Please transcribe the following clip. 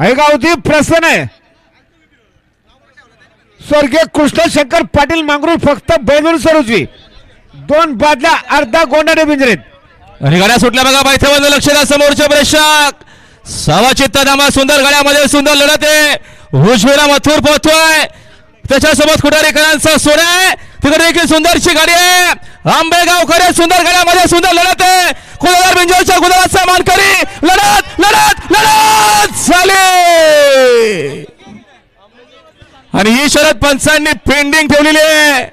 ऐगावती प्रसन्न आहे. स्वर्गीय कृष्णशंकर पाटील मांगरूळ फक्त बैलूर सरोजवी. दोन बादल्या अर्धा गोंडाने पिंजरेत आणि गाड्या सुटल्या बघा पायथ्यामध्ये लक्ष द्या समोरच्या प्रेक्षक. सवा चित्तनामा सुंदर गाड्यामध्ये सुंदर लढत आहे. हुशवेला मथुर पोहतोय त्याच्यासोबत खुटारीकरांचा सोडा आहे. तिकडे देखील सुंदरची गाडी आहे. आंबेगावकर सुंदर गाड्यामध्ये सुंदर लढत आहे. कुलदार बिंजोरच्या गुलाबाचा मानकरी लढत लढत! आणि ही शरद पंचांनी पेंडिंग ठेवलेली आहे.